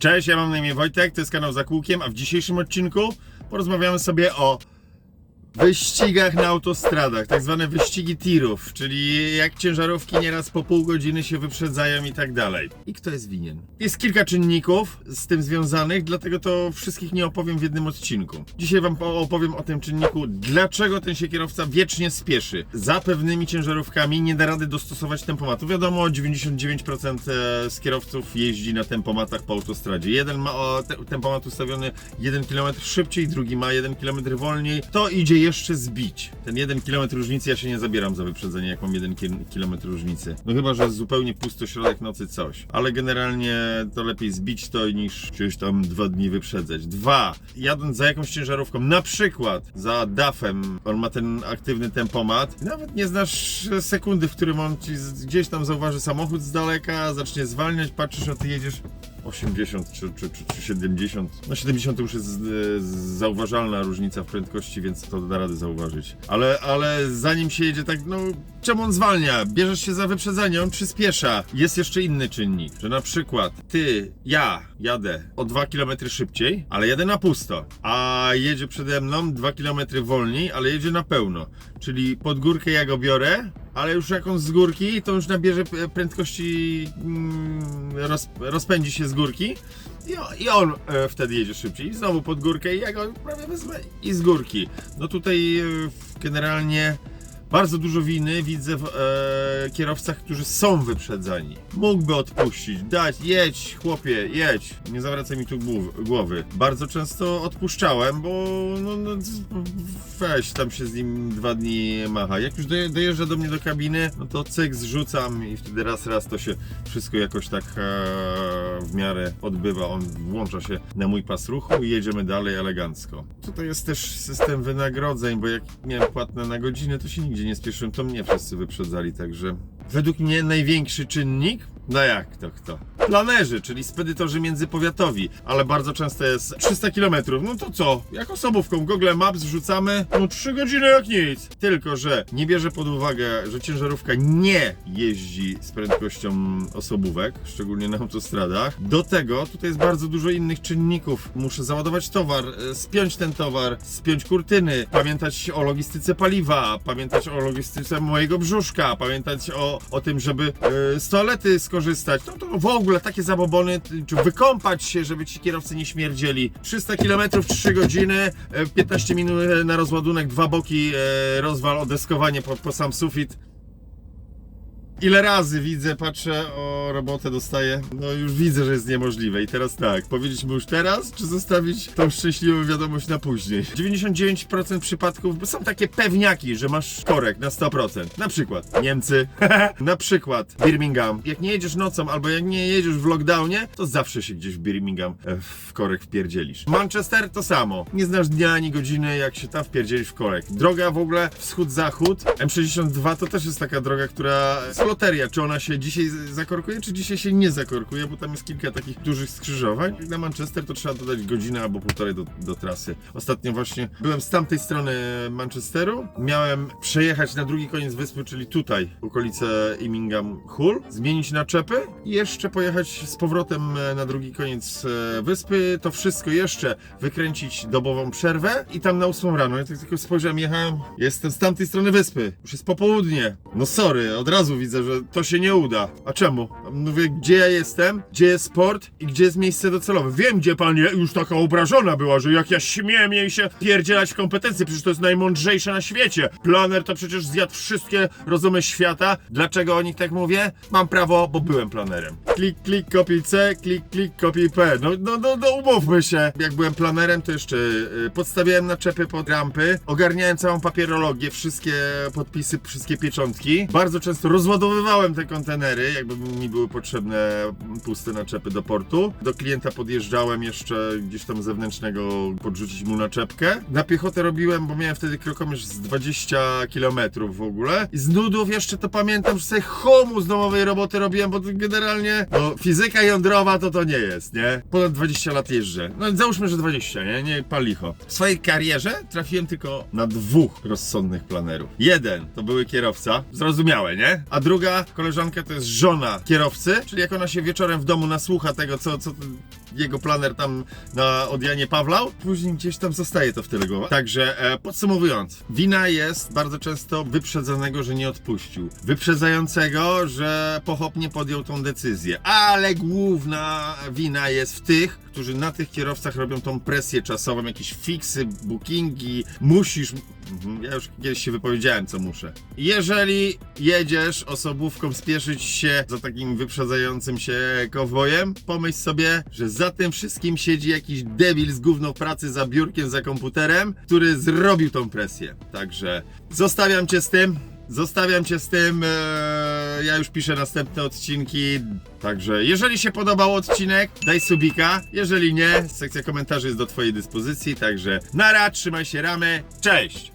Cześć, ja mam na imię Wojtek, to jest kanał Za Kółkiem, a w dzisiejszym odcinku porozmawiamy sobie o wyścigach na autostradach, tak zwane wyścigi tirów, czyli jak ciężarówki nieraz po pół godziny się wyprzedzają i tak dalej. I kto jest winien? Jest kilka czynników z tym związanych, dlatego to wszystkich nie opowiem w jednym odcinku. Dzisiaj wam po- opowiem o tym czynniku, dlaczego ten się kierowca wiecznie spieszy. Za pewnymi ciężarówkami nie da rady dostosować tempomatu. Wiadomo, 99% z kierowców jeździ na tempomatach po autostradzie. Jeden ma tempomat ustawiony 1 km szybciej, drugi ma 1 km wolniej. To idzie jeszcze zbić. Ten 1 km różnicy ja się nie zabieram za wyprzedzenie, jak mam 1 km różnicy. No chyba, że zupełnie pusty środek nocy coś. Ale generalnie to lepiej zbić to niż gdzieś tam dwa dni wyprzedzać. Dwa, jadąc za jakąś ciężarówką, na przykład za DAF-em, on ma ten aktywny tempomat, nawet nie znasz sekundy, w którym on gdzieś tam zauważy samochód z daleka, zacznie zwalniać, patrzysz, a ty jedziesz 80 czy, czy, czy, czy 70. No 70 to już jest e, zauważalna różnica w prędkości, więc to da radę zauważyć. Ale, ale zanim się jedzie tak, no czemu on zwalnia? Bierzesz się za wyprzedzenie, on przyspiesza. Jest jeszcze inny czynnik, że na przykład ty, ja jadę o 2 km szybciej, ale jadę na pusto, a jedzie przede mną 2 km wolniej, ale jedzie na pełno. Czyli pod górkę ja go biorę, ale już jak on z górki, to już nabierze prędkości, mm, roz, rozpędzi się z górki i, i on e, wtedy jedzie szybciej. I znowu pod górkę i ja go prawie wezmę i z górki. No tutaj e, generalnie bardzo dużo winy widzę w e, kierowcach, którzy są wyprzedzani. Mógłby odpuścić, dać, jedź chłopie, jedź, nie zawracaj mi tu głowy. Bardzo często odpuszczałem, bo no, no, weź tam się z nim dwa dni macha. Jak już doje, dojeżdża do mnie do kabiny, no to cyk zrzucam i wtedy raz, raz to się wszystko jakoś tak e, w miarę odbywa. On włącza się na mój pas ruchu i jedziemy dalej elegancko. Tutaj jest też system wynagrodzeń, bo jak miałem płatne na godzinę, to się nigdzie nie spieszyłem, to mnie wszyscy wyprzedzali, także według mnie największy czynnik no jak to kto? Planerzy, czyli spedytorzy międzypowiatowi, ale bardzo często jest 300 km. No to co? Jak osobówką Google Maps wrzucamy, no 3 godziny jak nic. Tylko, że nie bierze pod uwagę, że ciężarówka nie jeździ z prędkością osobówek, szczególnie na autostradach. Do tego tutaj jest bardzo dużo innych czynników. Muszę załadować towar, e, spiąć ten towar, spiąć kurtyny, pamiętać o logistyce paliwa, pamiętać o logistyce mojego brzuszka, pamiętać o, o tym, żeby e, z toalety skorzystać. No to w ogóle takie zabobony, czy wykąpać się, żeby ci kierowcy nie śmierdzieli. 300 km 3 godziny, e, 15 minut e, na rozładunek, dwa boki, e, rozwal, odeskowanie po, po sam sufit. Ile razy widzę, patrzę, o robotę dostaję, no już widzę, że jest niemożliwe. I teraz tak, powiedzieć mu już teraz, czy zostawić tą szczęśliwą wiadomość na później? 99% przypadków są takie pewniaki, że masz korek na 100%. Na przykład Niemcy, na przykład Birmingham. Jak nie jedziesz nocą, albo jak nie jedziesz w lockdownie, to zawsze się gdzieś w Birmingham e, w korek wpierdzielisz. Manchester to samo. Nie znasz dnia ani godziny, jak się tam wpierdzielisz w korek. Droga w ogóle wschód-zachód, M62 to też jest taka droga, która loteria, czy ona się dzisiaj zakorkuje, czy dzisiaj się nie zakorkuje, bo tam jest kilka takich dużych skrzyżowań. Na Manchester to trzeba dodać godzinę albo półtorej do, do trasy. Ostatnio właśnie byłem z tamtej strony Manchesteru, miałem przejechać na drugi koniec wyspy, czyli tutaj, okolice Immingham Hull, zmienić naczepy i jeszcze pojechać z powrotem e, na drugi koniec e, wyspy, to wszystko jeszcze wykręcić dobową przerwę i tam na 8 rano. Ja tak tylko spojrzałem, jechałem, jestem z tamtej strony wyspy, już jest popołudnie. No sorry, od razu widzę, że to się nie uda. A czemu? Mówię, gdzie ja jestem, gdzie jest port i gdzie jest miejsce docelowe. Wiem, gdzie pani już taka obrażona była, że jak ja śmiem jej się pierdzielać w kompetencje, przecież to jest najmądrzejsze na świecie. Planer to przecież zjadł wszystkie rozumy świata. Dlaczego o nich tak mówię? Mam prawo, bo byłem planerem. Klik, klik, kopiuj C, klik, klik, kopiuj P. No, no, no, no umówmy się. Jak byłem planerem, to jeszcze y, podstawiałem naczepy pod rampy, ogarniałem całą papierologię, wszystkie podpisy, wszystkie pieczątki. Bardzo często rozładowywałem te kontenery, jakby mi były potrzebne puste naczepy do portu. Do klienta podjeżdżałem jeszcze gdzieś tam zewnętrznego, podrzucić mu naczepkę. Na piechotę robiłem, bo miałem wtedy krokomierz z 20 km w ogóle. I z nudów jeszcze to pamiętam, że sobie humus domowej roboty robiłem, bo generalnie no, fizyka jądrowa to to nie jest, nie? Ponad 20 lat jeżdżę. No załóżmy, że 20, nie? Nie pal licho. W swojej karierze trafiłem tylko na dwóch rozsądnych planerów. Jeden to były kierowca, zrozumiałe, nie? A drugi druga koleżanka to jest żona kierowcy, czyli jak ona się wieczorem w domu nasłucha tego, co, co jego planer tam na odjanie pawlał, później gdzieś tam zostaje to w tyle głowa. Także e, podsumowując, wina jest bardzo często wyprzedzonego, że nie odpuścił. Wyprzedzającego, że pochopnie podjął tą decyzję. Ale główna wina jest w tych, którzy na tych kierowcach robią tą presję czasową, jakieś fiksy, bookingi, musisz. Mhm, Ja już kiedyś się wypowiedziałem, co muszę. Jeżeli jedziesz osobówką, spieszyć się za takim wyprzedzającym się kowbojem, pomyśl sobie, że za tym wszystkim siedzi jakiś debil z gówną pracy za biurkiem, za komputerem, który zrobił tą presję. Także zostawiam cię z tym. Zostawiam cię z tym. eee, ja już piszę następne odcinki. Także jeżeli się podobał odcinek, daj subika. Jeżeli nie, sekcja komentarzy jest do Twojej dyspozycji. Także nara, trzymaj się ramy. Cześć!